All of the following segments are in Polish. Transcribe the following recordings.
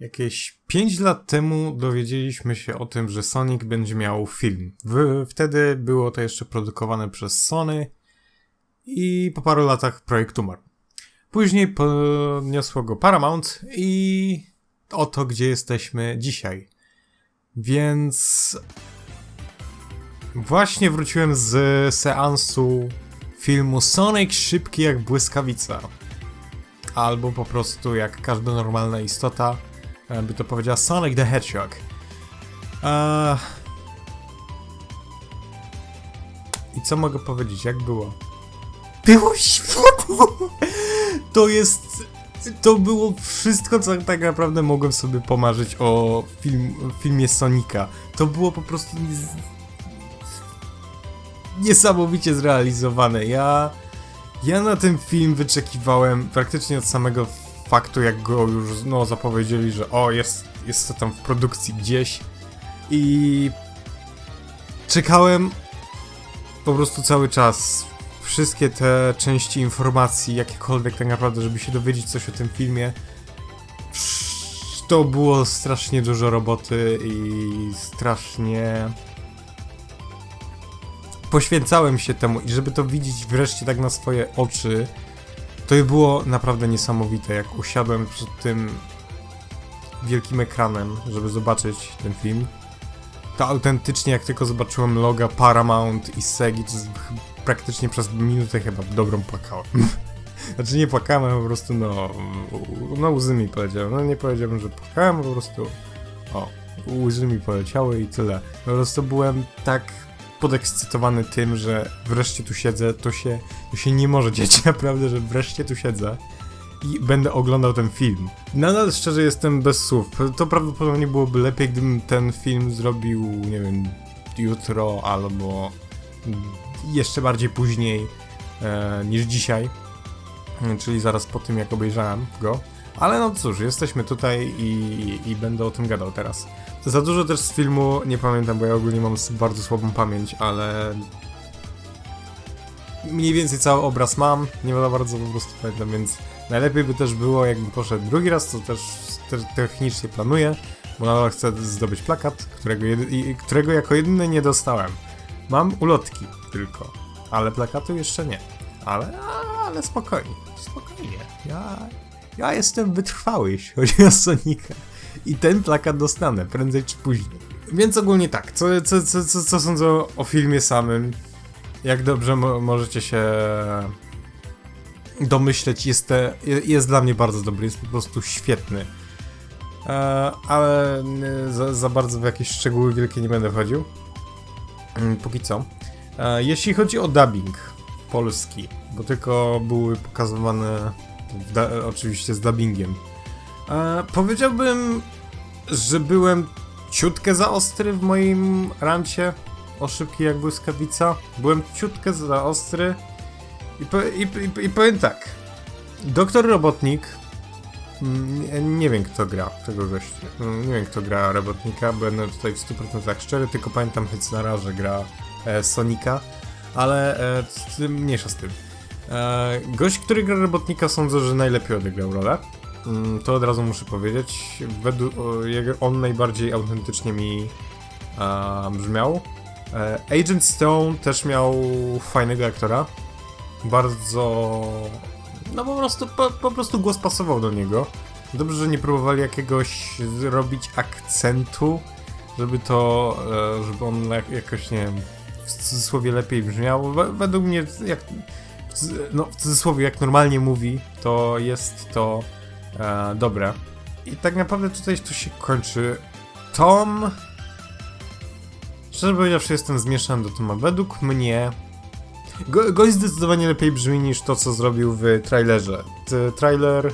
Jakieś 5 lat temu dowiedzieliśmy się o tym, że Sonic będzie miał film. W, wtedy było to jeszcze produkowane przez Sony i po paru latach projekt umarł. Później podniosło go Paramount i oto gdzie jesteśmy dzisiaj. Więc właśnie wróciłem z seansu filmu Sonic szybki jak błyskawica. Albo po prostu jak każda normalna istota by to powiedziała Sonic the Hedgehog. Eee... I co mogę powiedzieć? Jak było? Było świetnie! To jest... To było wszystko, co tak naprawdę mogłem sobie pomarzyć o film, filmie Sonika. To było po prostu niesamowicie zrealizowane. Ja... Ja na ten film wyczekiwałem praktycznie od samego faktu, jak go już no, zapowiedzieli, że o, jest, jest to tam w produkcji gdzieś i czekałem po prostu cały czas wszystkie te części informacji, jakiekolwiek tak naprawdę, żeby się dowiedzieć coś o tym filmie. To było strasznie dużo roboty i strasznie poświęcałem się temu i żeby to widzieć wreszcie tak na swoje oczy, to było naprawdę niesamowite, jak usiadłem przed tym wielkim ekranem, żeby zobaczyć ten film. To autentycznie, jak tylko zobaczyłem loga Paramount i Segi, praktycznie przez minutę chyba dobrą płakałem. znaczy nie płakałem, po prostu no, no łzy mi poleciały. No nie powiedziałbym, że płakałem, po prostu o, łzy mi poleciały i tyle. Po prostu byłem tak podekscytowany tym, że wreszcie tu siedzę, to się, to się nie może dziać naprawdę, że wreszcie tu siedzę i będę oglądał ten film. Nadal szczerze jestem bez słów. To prawdopodobnie byłoby lepiej, gdybym ten film zrobił, nie wiem, jutro albo jeszcze bardziej później e, niż dzisiaj. Czyli zaraz po tym, jak obejrzałem go. Ale no cóż, jesteśmy tutaj i, i będę o tym gadał teraz. Za dużo też z filmu nie pamiętam, bo ja ogólnie mam bardzo słabą pamięć, ale mniej więcej cały obraz mam, nie za bardzo po prostu pamiętam, więc najlepiej by też było, jakbym poszedł drugi raz, co też te technicznie planuję, bo nadal chcę zdobyć plakat, którego, którego jako jedyny nie dostałem. Mam ulotki tylko, ale plakatu jeszcze nie. Ale, ale spokojnie, spokojnie. Ja, ja jestem wytrwały, jeśli chodzi o Sonika i ten plakat dostanę, prędzej czy później. Więc ogólnie tak, co, co, co, co, co sądzę o filmie samym? Jak dobrze mo możecie się domyśleć, jest, te, jest dla mnie bardzo dobry, jest po prostu świetny. E, ale za, za, bardzo w jakieś szczegóły wielkie nie będę wchodził. Mm, póki co. E, jeśli chodzi o dubbing polski, bo tylko były pokazywane oczywiście z dubbingiem. E, powiedziałbym, że byłem ciutkę za ostry w moim rancie o szybki jak błyskawica. Byłem ciutkę za ostry i, po, i, i, i powiem tak. Doktor Robotnik mm, nie wiem kto gra tego gościa. Mm, nie wiem kto gra Robotnika, będę tutaj w 100% szczery, tylko pamiętam Hycnara, że gra e, Sonika, ale e, mniejsza z tym. E, gość, który gra Robotnika sądzę, że najlepiej odegrał rolę. Mm, to od razu muszę powiedzieć. Według, on najbardziej autentycznie mi brzmiał. E, Agent Stone też miał fajnego aktora. Bardzo. No po prostu, po, po prostu głos pasował do niego. Dobrze, że nie próbowali jakiegoś zrobić akcentu, żeby to, e, żeby on jakoś, nie wiem, w cudzysłowie lepiej brzmiał. Według mnie, jak, no w cudzysłowie, jak normalnie mówi, to jest to E, dobra. I tak naprawdę tutaj to się kończy. Tom... Szczerze powiedziawszy jestem zmieszany do Toma. Według mnie... Go, gość zdecydowanie lepiej brzmi niż to, co zrobił w trailerze. T trailer...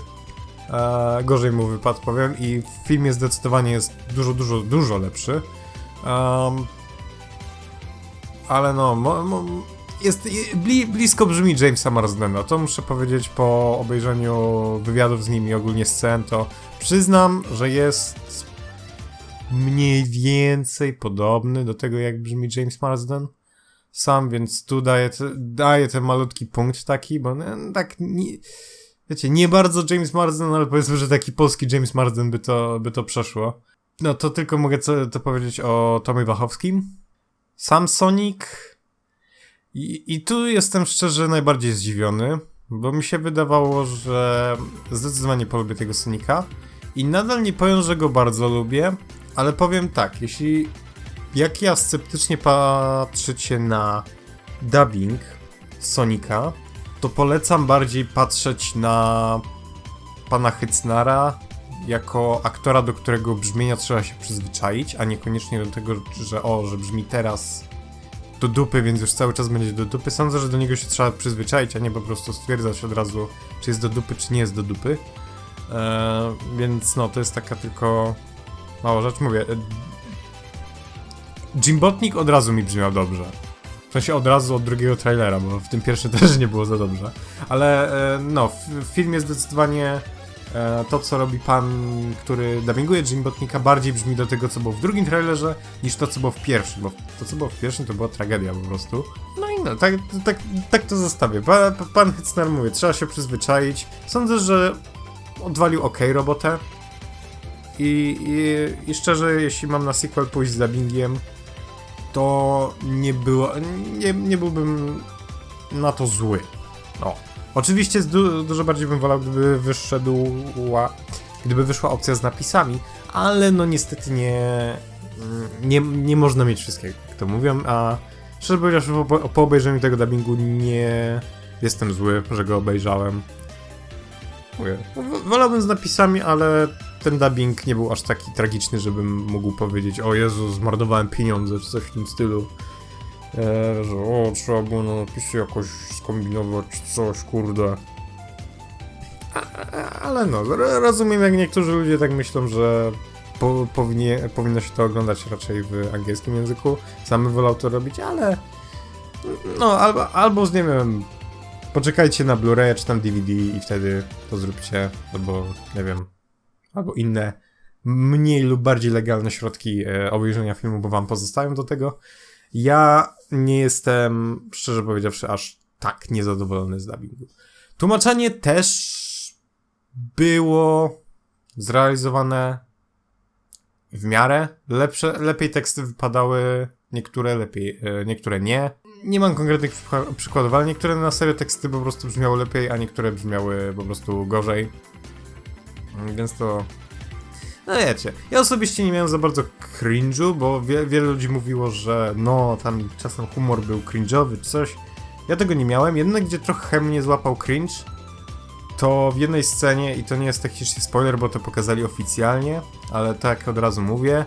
E, gorzej mu wypadł, powiem, i w filmie zdecydowanie jest dużo, dużo, dużo lepszy. Um, ale no, mo, mo, jest, bli, blisko brzmi Jamesa Marsdena. To muszę powiedzieć po obejrzeniu wywiadów z nim i ogólnie scen, to przyznam, że jest mniej więcej podobny do tego, jak brzmi James Marsden sam, więc tu daję, daję ten malutki punkt taki, bo no, tak nie, wiecie, nie bardzo James Marsden, ale powiedzmy, że taki polski James Marsden by to, by to przeszło. No to tylko mogę co, to powiedzieć o Tomie Wachowskim. Sam Sonic. I, tu jestem szczerze najbardziej zdziwiony, bo mi się wydawało, że zdecydowanie polubię tego Sonika. I nadal nie powiem, że go bardzo lubię, ale powiem tak, jeśli jak ja sceptycznie patrzycie na dubbing Sonika, to polecam bardziej patrzeć na pana Hycnara jako aktora, do którego brzmienia trzeba się przyzwyczaić, a niekoniecznie do tego, że o, że brzmi teraz do dupy, więc już cały czas będzie do dupy. Sądzę, że do niego się trzeba przyzwyczaić, a nie po prostu stwierdzać od razu, czy jest do dupy, czy nie jest do dupy. Eee, więc no, to jest taka tylko mała rzecz. Mówię, e, Jimbotnik od razu mi brzmiał dobrze. W sensie od razu od drugiego trailera, bo w tym pierwszym też nie było za dobrze. Ale e, no, w filmie zdecydowanie e, to, co robi pan, który dubbinguje Jimbotnika, bardziej brzmi do tego, co było w drugim trailerze, niż to, co było w pierwszym, bo to, co było w pierwszym, to była tragedia po prostu. No i no, tak, tak, tak to zostawię. Pa, pa, pan Hitzner mówi, trzeba się przyzwyczaić. Sądzę, że odwalił ok robotę. I, i, I szczerze, jeśli mam na sequel pójść z dubbingiem, to nie było, nie, nie byłbym na to zły. No. Oczywiście du dużo bardziej bym wolał, gdyby wyszedła, gdyby wyszła opcja z napisami, ale no niestety nie, nie, nie można mieć wszystkiego, jak to mówią, a szczerze powiedziawszy, po, po obejrzeniu tego dubbingu nie jestem zły, że go obejrzałem. Mówię, wolałbym z napisami, ale ten dubbing nie był aż taki tragiczny, żebym mógł powiedzieć, o Jezu, zmarnowałem pieniądze, czy coś w tym stylu. E, że o, trzeba było na napisy jakoś skombinować, coś, kurde. Ale no, rozumiem jak niektórzy ludzie tak myślą, że po, powinno się to oglądać raczej w angielskim języku. Sam wolał to robić, ale no, albo, albo nie wiem, poczekajcie na Blu-ray czy tam DVD i wtedy to zróbcie, albo nie wiem, albo inne mniej lub bardziej legalne środki e, obejrzenia filmu, bo wam pozostają do tego. Ja nie jestem, szczerze powiedziawszy, aż tak niezadowolony z dubbingu. Tłumaczenie też było zrealizowane w miarę. Lepsze, lepiej teksty wypadały, niektóre lepiej, e, niektóre nie. Nie mam konkretnych przykładów, ale niektóre na serio teksty po prostu brzmiały lepiej, a niektóre brzmiały po prostu gorzej. Więc to. No wiecie, ja osobiście nie miałem za bardzo cringe'u, bo wie, wiele ludzi mówiło, że no, tam czasem humor był cringe'owy czy coś. Ja tego nie miałem, jednak gdzie trochę mnie złapał cringe, to w jednej scenie, i to nie jest technicznie spoiler, bo to pokazali oficjalnie, ale tak od razu mówię,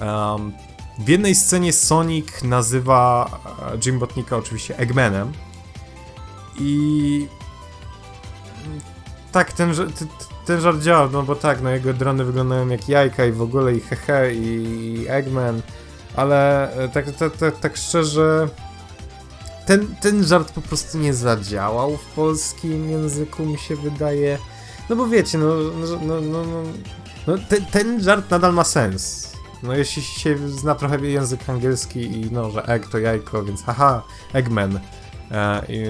um, w jednej scenie Sonic nazywa e, Jimbotnika oczywiście Eggmanem. I tak, ten, ten żart działa, no bo tak, no jego drony wyglądają jak jajka i w ogóle i hehe i Eggman, ale e, tak, tak, tak, tak szczerze ten, ten żart po prostu nie zadziałał w polskim języku, mi się wydaje. No bo wiecie, no, no, no, no, no ten, ten żart nadal ma sens. No jeśli się zna trochę język angielski i no, że egg to jajko, więc haha, Eggman. E, i,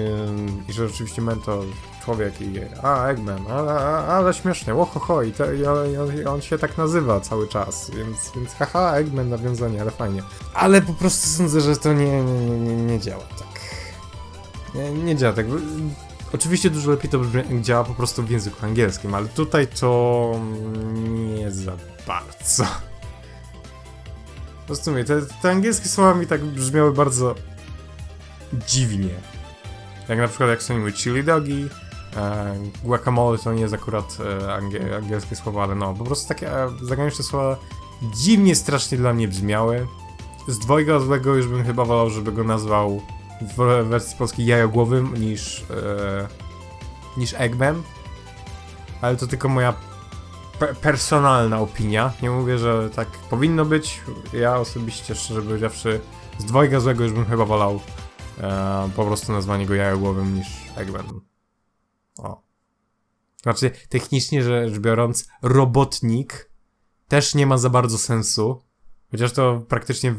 I że oczywiście men to człowiek i a, Eggman, ale, ale śmiesznie, ohoho, i, to, i, on, on się tak nazywa cały czas, więc, więc haha, Eggman nawiązanie, ale fajnie. Ale po prostu sądzę, że to nie, nie, nie, nie działa tak. Nie, nie działa tak. Oczywiście dużo lepiej to działa po prostu w języku angielskim, ale tutaj to nie za bardzo. Mówię, te, te angielskie słowa mi tak brzmiały bardzo dziwnie. Jak na przykład jak są mówić chili dogi, guacamole to nie jest akurat e, angie, angielskie słowa, ale no, po prostu takie e, zagraniczne słowa dziwnie strasznie dla mnie brzmiały. Z dwojga złego już bym chyba wolał, żeby go nazwał w wersji polskiej jajogłowym niż, e, niż Eggman. Ale to tylko moja pe personalna opinia. Nie mówię, że tak powinno być. Ja osobiście, szczerze powiedziawszy, z dwojga złego już bym chyba wolał e, po prostu nazwanie go jajogłowym niż Eggman. O. Znaczy, technicznie rzecz biorąc, robotnik też nie ma za bardzo sensu. Chociaż to praktycznie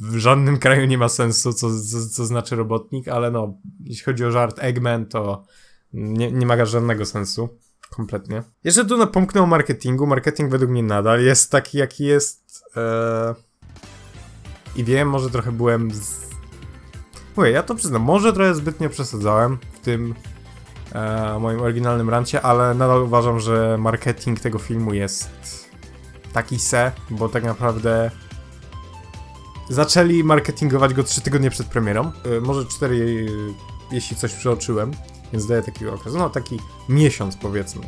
w żadnym kraju nie ma sensu, co, co, co znaczy robotnik, ale no, jeśli chodzi o żart Eggman, to Nie, nie ma żadnego sensu. Kompletnie. Jeszcze tu napomknę o marketingu. Marketing według mnie nadal jest taki, jaki jest. E... I wiem, może trochę byłem. Z... Mówię, ja to przyznam, może trochę zbytnio przesadzałem w tym e, moim oryginalnym rancie, ale nadal uważam, że marketing tego filmu jest taki se, bo tak naprawdę zaczęli marketingować go 3 tygodnie przed premierą. E, może 4, jeśli coś przeoczyłem, więc daję taki okres. No, taki miesiąc powiedzmy.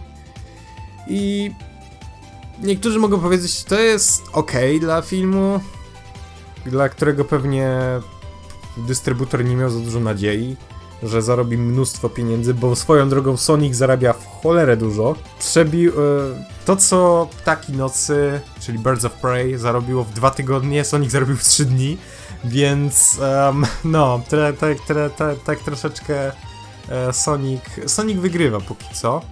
I niektórzy mogą powiedzieć, to jest ok dla filmu, dla którego pewnie dystrybutor nie miał za dużo nadziei, że zarobi mnóstwo pieniędzy, bo swoją drogą Sonic zarabia w cholerę dużo. Przebił e, to, co Ptaki Nocy, czyli Birds of Prey, zarobiło w dwa tygodnie, Sonic zarobił w trzy dni, więc um, no, tak troszeczkę e, Sonic, Sonic wygrywa póki co.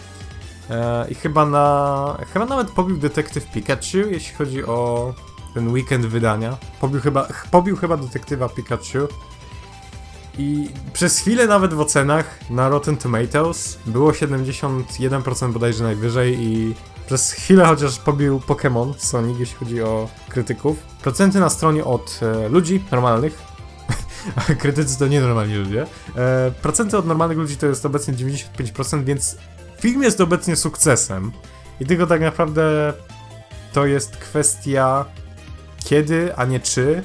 E, I chyba na. Chyba nawet pobił detektyw Pikachu, jeśli chodzi o ten weekend wydania. Pobił chyba, pobił chyba detektywa Pikachu. I przez chwilę nawet w ocenach na Rotten Tomatoes było 71% bodajże najwyżej i przez chwilę chociaż pobił Pokémon Sonic, jeśli chodzi o krytyków. Procenty na stronie od e, ludzi normalnych, krytycy to nienormalni ludzie. E, procenty od normalnych ludzi to jest obecnie 95%, więc film jest obecnie sukcesem. I tylko tak naprawdę to jest kwestia kiedy, a nie czy.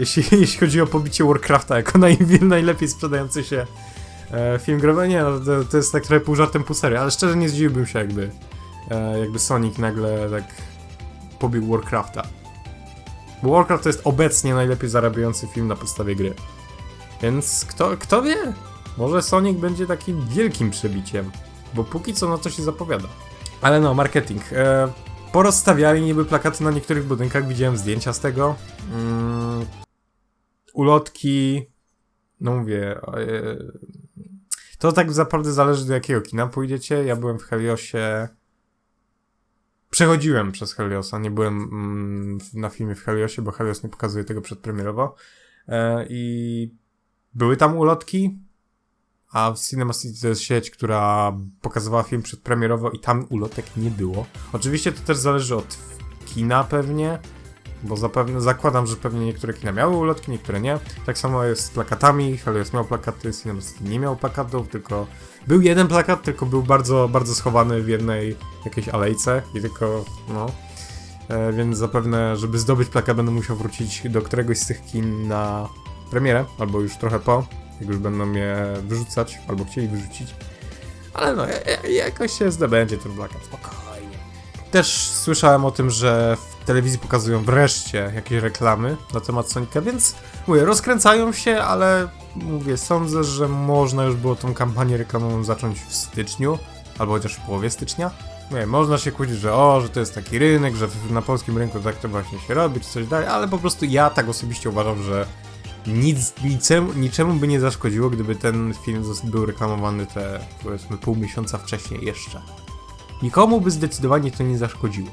Jeśli, jeśli chodzi o pobicie Warcrafta jako naj, najlepiej sprzedający się e, film growy, nie, no, to, to, jest tak trochę pół żartem, pół serio, ale szczerze nie zdziwiłbym się jakby, e, jakby Sonic nagle tak pobił Warcrafta. Bo Warcraft to jest obecnie najlepiej zarabiający film na podstawie gry. Więc kto, kto wie? Może Sonic będzie takim wielkim przebiciem, bo póki co na to się zapowiada. Ale no, marketing. E, porozstawiali niby plakaty na niektórych budynkach, widziałem zdjęcia z tego. Mm, ulotki, no mówię, e, to tak naprawdę zależy do jakiego kina pójdziecie. Ja byłem w Heliosie. Przechodziłem przez Heliosa, nie byłem mm, na filmie w Heliosie, bo Helios nie pokazuje tego przedpremierowo. E, I były tam ulotki, a Cinema City to jest sieć, która pokazywała film przedpremierowo i tam ulotek nie było. Oczywiście to też zależy od kina pewnie, bo zapewne, zakładam, że pewnie niektóre kina miały ulotki, niektóre nie. Tak samo jest z plakatami, Helios miał plakaty, Cinema City nie miał plakatów, tylko był jeden plakat, tylko był bardzo, bardzo schowany w jednej jakiejś alejce i tylko, no... E, więc zapewne, żeby zdobyć plakat, będę musiał wrócić do któregoś z tych kin na premierę, albo już trochę po, jak już będą mnie wyrzucać, albo chcieli wyrzucić. Ale no, jakoś się zdobędzie ten plakat, spokojnie. Też słyszałem o tym, że w telewizji pokazują wreszcie jakieś reklamy na temat Sonika, więc mówię, rozkręcają się, ale mówię, sądzę, że można już było tą kampanię reklamową zacząć w styczniu, albo chociaż w połowie stycznia. Mówię, można się kłócić, że o, że to jest taki rynek, że na polskim rynku tak to właśnie się robi, czy coś dalej, ale po prostu ja tak osobiście uważam, że nic, niczemu, niczemu by nie zaszkodziło, gdyby ten film był reklamowany te, powiedzmy, pół miesiąca wcześniej jeszcze. Nikomu by zdecydowanie to nie zaszkodziło.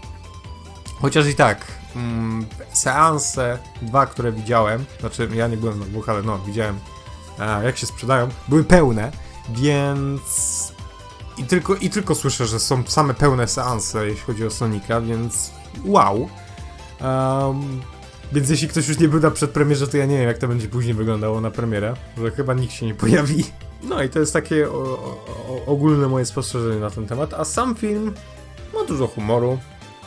Chociaż i tak, mm, seanse, dwa, które widziałem, znaczy ja nie byłem na dwóch, ale no, widziałem a, jak się sprzedają, były pełne, więc... I tylko, I tylko słyszę, że są same pełne seanse, jeśli chodzi o Sonika, więc wow. Um, więc jeśli ktoś już nie był na przedpremierze, to ja nie wiem, jak to będzie później wyglądało na premierę, że chyba nikt się nie pojawi. No i to jest takie o, o, ogólne moje spostrzeżenie na ten temat, a sam film ma dużo humoru.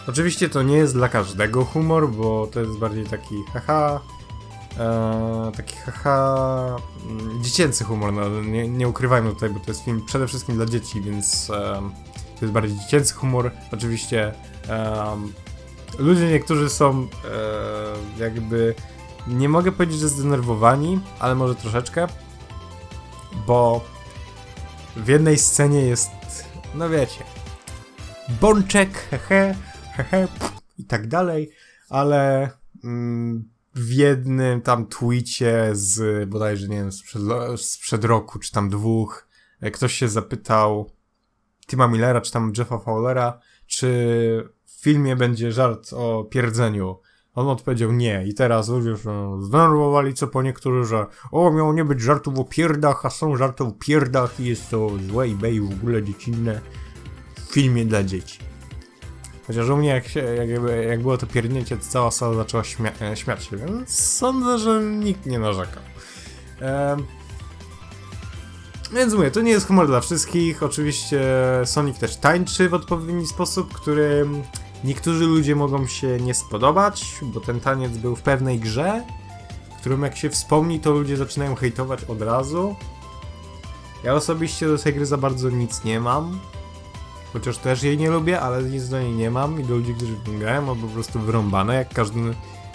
Oczywiście to nie jest dla każdego humor, bo to jest bardziej taki haha, e, taki haha, mm, dziecięcy humor, no, nie, nie ukrywajmy tutaj, bo to jest film przede wszystkim dla dzieci, więc e, to jest bardziej dziecięcy humor. Oczywiście e, ludzie niektórzy są jakby, nie mogę powiedzieć, że zdenerwowani, ale może troszeczkę, bo w jednej scenie jest, no wiecie, bączek, hehe, hehe, i tak dalej, ale mm, w jednym tam tweetie z bodajże, nie wiem, sprzed, sprzed roku, czy tam dwóch, e, ktoś się zapytał Tima Millera, czy tam Jeffa Fowlera, czy w filmie będzie żart o pierdzeniu. On odpowiedział nie i teraz ludzie zdenerwowali co po niektórzy, że o, miało nie być żartów o pierdach, a są żarty o pierdach i jest to złe i bej w ogóle dziecinne w filmie dla dzieci. Chociaż u mnie jak, się, jak, jak było to pierdnięcie, to cała sala zaczęła śmia e, śmiać się, więc sądzę, że nikt nie narzekał. Em, więc mówię, to nie jest humor dla wszystkich. Oczywiście Sonic też tańczy w odpowiedni sposób, który niektórzy ludzie mogą się nie spodobać, bo ten taniec był w pewnej grze, którą jak się wspomni, to ludzie zaczynają hejtować od razu. Ja osobiście do tej gry za bardzo nic nie mam. Chociaż też jej nie lubię, ale nic do niej nie mam i do ludzi, którzy grają, mam po prostu wyrąbane, jak każdy,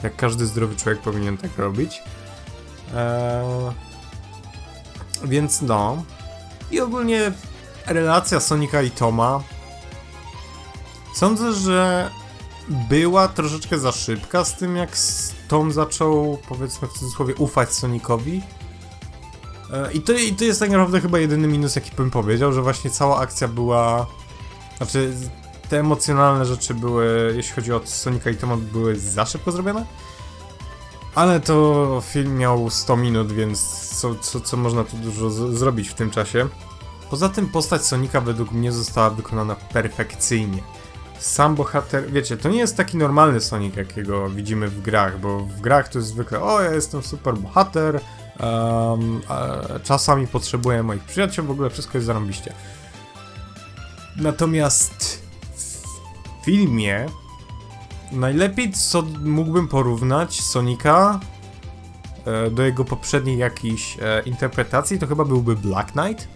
jak każdy zdrowy człowiek powinien tak robić. Eee, więc no. I ogólnie relacja Sonika i Toma. Sądzę, że była troszeczkę za szybka z tym, jak Tom zaczął, powiedzmy w cudzysłowie, ufać Sonicowi. E, I to, I to jest tak naprawdę chyba jedyny minus, jaki bym powiedział, że właśnie cała akcja była. Znaczy, te emocjonalne rzeczy były, jeśli chodzi o Sonika i Toma, były za szybko zrobione. Ale to film miał 100 minut, więc co, co, co można tu dużo zrobić w tym czasie. Poza tym postać Sonika według mnie została wykonana perfekcyjnie. Sam bohater, wiecie, to nie jest taki normalny Sonic, jakiego widzimy w grach, bo w grach to jest zwykle, o ja jestem super bohater, um, czasami potrzebuję moich przyjaciół, w ogóle wszystko jest zarąbiście. Natomiast w filmie najlepiej co mógłbym porównać Sonika e, do jego poprzedniej jakiejś e, interpretacji, to chyba byłby Black Knight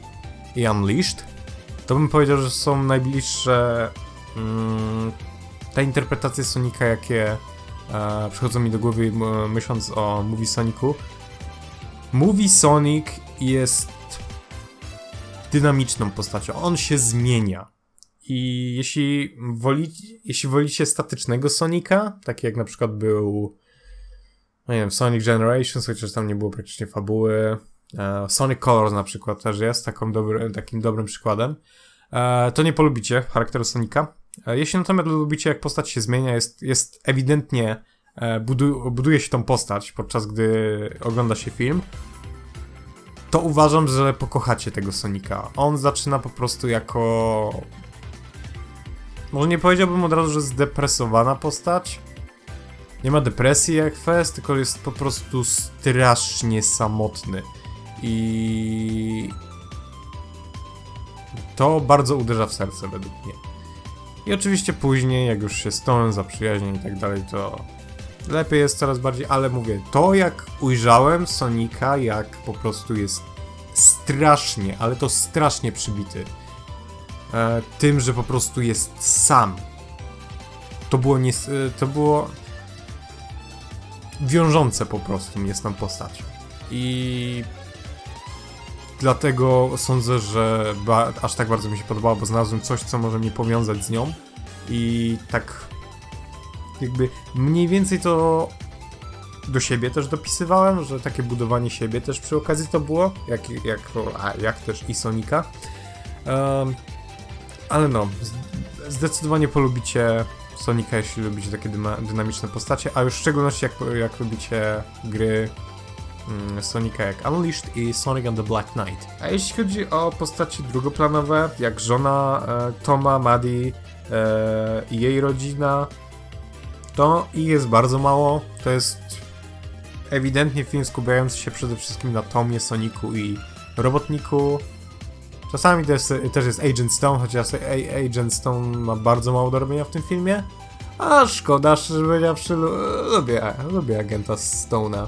i Unleashed. To bym powiedział, że są najbliższe te interpretacje Sonika, jakie e, przychodzą mi do głowy myśląc o Movie Sonicu. Movie Sonic jest dynamiczną postacią. On się zmienia. I jeśli, woli, jeśli wolicie statycznego Sonika, taki jak na przykład był no nie wiem, Sonic Generations, chociaż tam nie było praktycznie fabuły. E, Sonic Colors na przykład też jest taką dobry, takim dobrym przykładem. E, to nie polubicie charakteru Sonika. E, jeśli natomiast lubicie, jak postać się zmienia, jest, jest ewidentnie e, budu, buduje się tą postać, podczas gdy ogląda się film, to uważam, że pokochacie tego Sonika. On zaczyna po prostu jako. Może nie powiedziałbym od razu, że zdepresowana postać. Nie ma depresji jak Fest, tylko jest po prostu strasznie samotny. I. To bardzo uderza w serce według mnie. I oczywiście później, jak już się z Tomem zaprzyjaźnię i tak dalej, to lepiej jest coraz bardziej, ale mówię, to jak ujrzałem Sonika, jak po prostu jest strasznie, ale to strasznie przybity e, tym, że po prostu jest sam. To było nie, to było wiążące po prostu mnie z tą postacią. I dlatego sądzę, że aż tak bardzo mi się podobało, bo znalazłem coś, co może mnie powiązać z nią i tak jakby mniej więcej to do siebie też dopisywałem, że takie budowanie siebie też przy okazji to było, jak, jak, a, jak też i Sonika. Em, ale no, zdecydowanie polubicie Sonika, jeśli lubicie takie dynamiczne postacie, a już w szczególności jak, jak lubicie gry Sonika jak Unleashed i Sonic and the Black Knight. A jeśli chodzi o postaci drugoplanowe, jak żona e, Toma, Maddie e, i jej rodzina, to ich jest bardzo mało. To jest ewidentnie film skupiający się przede wszystkim na Tomie, Soniku i Robotniku. Czasami też, też jest Agent Stone, chociaż Agent Stone ma bardzo mało do robienia w tym filmie. A szkoda, szczerze powiedziawszy, lu- lubię, lubię agenta Stone'a.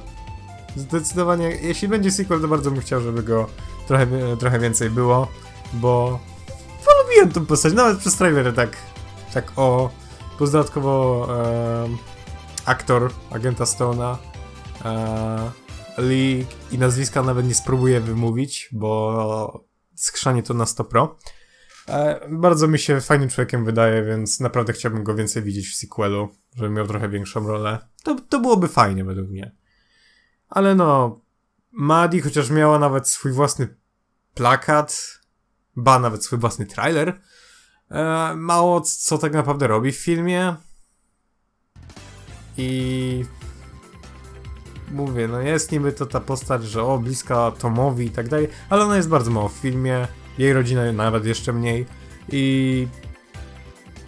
Zdecydowanie, jeśli będzie sequel, to bardzo bym chciał, żeby go trochę, trochę więcej było, bo polubiłem tę postać, nawet przez trailery tak, tak o, plus dodatkowo em, aktor agenta Stone'a, e, Lee i nazwiska nawet nie spróbuję wymówić, bo skrzanie to na 100 pro. E, bardzo mi się fajnym człowiekiem wydaje, więc naprawdę chciałbym go więcej widzieć w sequelu, żeby miał trochę większą rolę. To, to byłoby fajnie według mnie. Ale no, Maddie chociaż miała nawet swój własny plakat, ba, nawet swój własny trailer, e, mało co tak naprawdę robi w filmie. I mówię, no jest niby to ta postać, że o, bliska Tomowi i tak dalej, ale ona jest bardzo mało w filmie, jej rodzina nawet jeszcze mniej i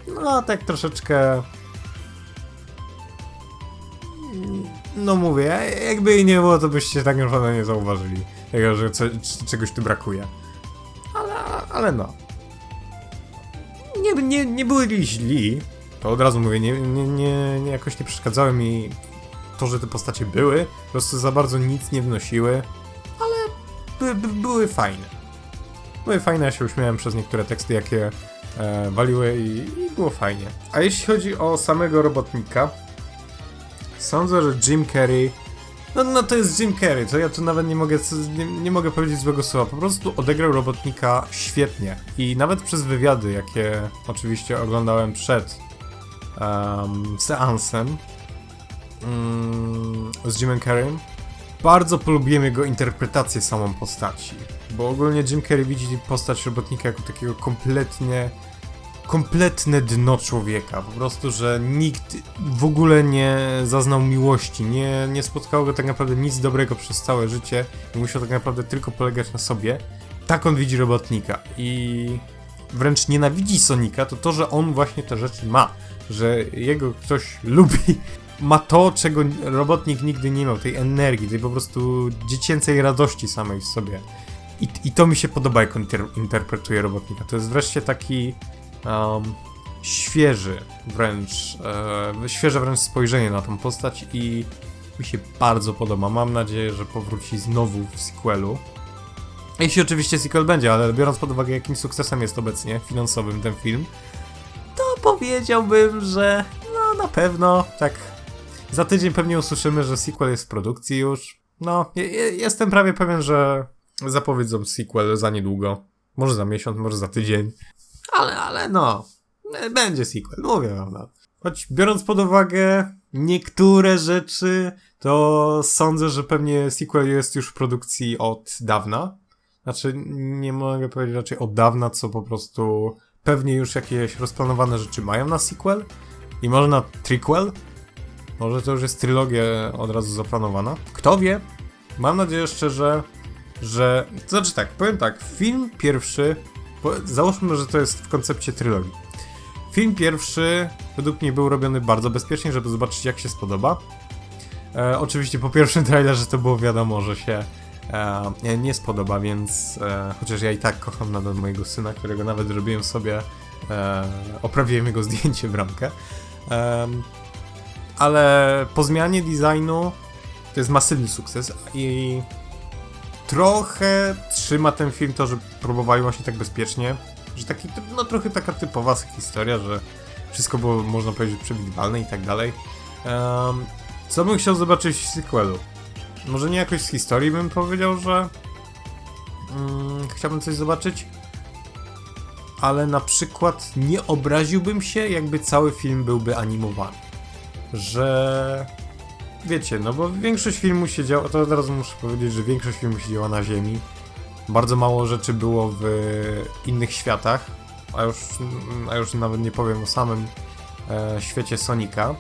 no tak troszeczkę no mówię, jakby jej nie było, to byście tak naprawdę nie zauważyli tego, że co, czegoś tu brakuje. Ale, ale no. Nie, nie, nie byli źli, to od razu mówię, nie, nie, nie, nie jakoś nie przeszkadzały mi to, że te postacie były, po prostu za bardzo nic nie wnosiły, ale by, by, były fajne. Były fajne, ja się uśmiałem przez niektóre teksty, jakie e, waliły i, i było fajnie. A jeśli chodzi o samego robotnika, sądzę, że Jim Carrey no, no to jest Jim Carrey, to ja tu nawet nie mogę, nie, nie mogę powiedzieć złego słowa. Po prostu odegrał robotnika świetnie. I nawet przez wywiady, jakie oczywiście oglądałem przed um, seansem mm, z Jimem Carreyem, bardzo polubiłem jego interpretację samą postaci. Bo ogólnie Jim Carrey widzi postać robotnika jako takiego kompletnie kompletne dno człowieka. Po prostu, że nikt w ogóle nie zaznał miłości, nie, nie spotkało go tak naprawdę nic dobrego przez całe życie i musiał tak naprawdę tylko polegać na sobie. Tak on widzi robotnika i wręcz nienawidzi Sonika, to to, że on właśnie te rzeczy ma, że jego ktoś lubi. Ma to, czego robotnik nigdy nie miał, tej energii, tej po prostu dziecięcej radości samej w sobie. I, i to mi się podoba, jak on inter interpretuje robotnika. To jest wreszcie taki um, świeży wręcz, e, świeże wręcz spojrzenie na tą postać i mi się bardzo podoba. Mam nadzieję, że powróci znowu w sequelu. Jeśli oczywiście sequel będzie, ale biorąc pod uwagę jakim sukcesem jest obecnie finansowym ten film, to powiedziałbym, że no na pewno tak za tydzień pewnie usłyszymy, że sequel jest w produkcji już. No, je, je, jestem prawie pewien, że zapowiedzą sequel za niedługo. Może za miesiąc, może za tydzień. Ale, ale no, będzie sequel, mówię wam no. Choć biorąc pod uwagę niektóre rzeczy, to sądzę, że pewnie sequel jest już w produkcji od dawna. Znaczy, nie mogę powiedzieć raczej od dawna, co po prostu pewnie już jakieś rozplanowane rzeczy mają na sequel. I może na triquel? Może to już jest trylogia od razu zaplanowana. Kto wie? Mam nadzieję jeszcze, że, że... To znaczy tak, powiem tak, film pierwszy załóżmy, że to jest w koncepcie trylogii. Film pierwszy według mnie był robiony bardzo bezpiecznie, żeby zobaczyć jak się spodoba. E, oczywiście po pierwszym trailerze to było wiadomo, że się e, nie spodoba, więc e, chociaż ja i tak kocham nadal mojego syna, którego nawet zrobiłem sobie, e, oprawiłem jego zdjęcie w ramkę. ale po zmianie designu to jest masywny sukces i trochę trzyma ten film to, że próbowali właśnie tak bezpiecznie, że taki, no trochę taka typowa historia, że wszystko było, można powiedzieć, przewidywalne i tak dalej. Um, co bym chciał zobaczyć w sequelu? Może nie jakoś z historii bym powiedział, że um, chciałbym coś zobaczyć, ale na przykład nie obraziłbym się, jakby cały film byłby animowany. Że wiecie, no bo większość filmu się działa, to od razu muszę powiedzieć, że większość filmu się działa na Ziemi. Bardzo mało rzeczy było w innych światach, a już, a już nawet nie powiem o samym e, świecie Sonika.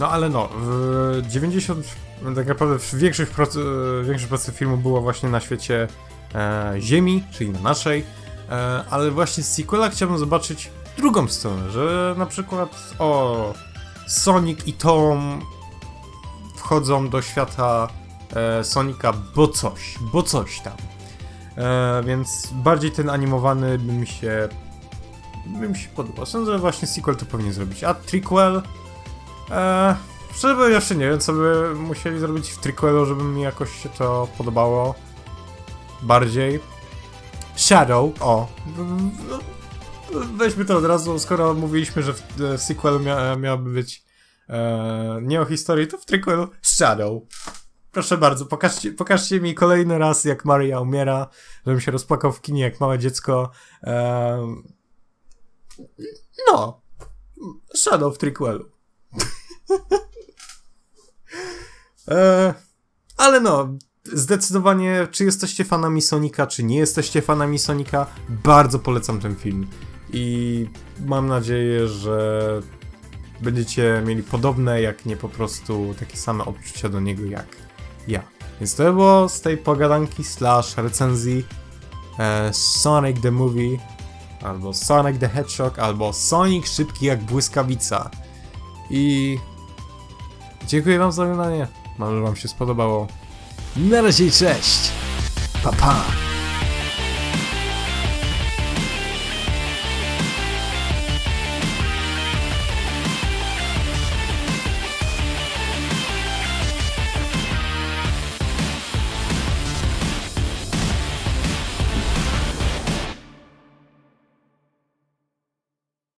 No ale no, w 90, tak naprawdę większość proces, większość proces filmu było właśnie na świecie e, Ziemi, czyli na naszej, e, ale właśnie z sequela chciałbym zobaczyć drugą stronę, że na przykład o Sonic i Tom wchodzą do świata e, Sonika, bo coś, bo coś tam. E, więc bardziej ten animowany by mi się by mi się podobał. Sądzę, że właśnie sequel to powinien zrobić. A triquel e, szczerze jeszcze nie wiem, co by musieli zrobić w triquelu, żeby mi jakoś się to podobało bardziej. Shadow, o. Weźmy to od razu, skoro mówiliśmy, że w, w sequelu mia miałaby być e, nie o historii, to w triquelu Shadow. Proszę bardzo, pokażcie, pokażcie mi kolejny raz, jak Maria umiera, żebym się rozpłakał w kinie jak małe dziecko. E, no. Shadow w triquelu. e, ale no, zdecydowanie, czy jesteście fanami Sonika, czy nie jesteście fanami Sonika, bardzo polecam ten film. I mam nadzieję, że będziecie mieli podobne, jak nie po prostu takie same odczucia do niego jak ja. Więc to było z tej pogadanki slash recenzji e, Sonic the Movie, albo Sonic the Hedgehog, albo Sonic szybki jak błyskawica. I dziękuję wam za oglądanie. Mam, że wam się spodobało. Na razie cześć! Pa pa!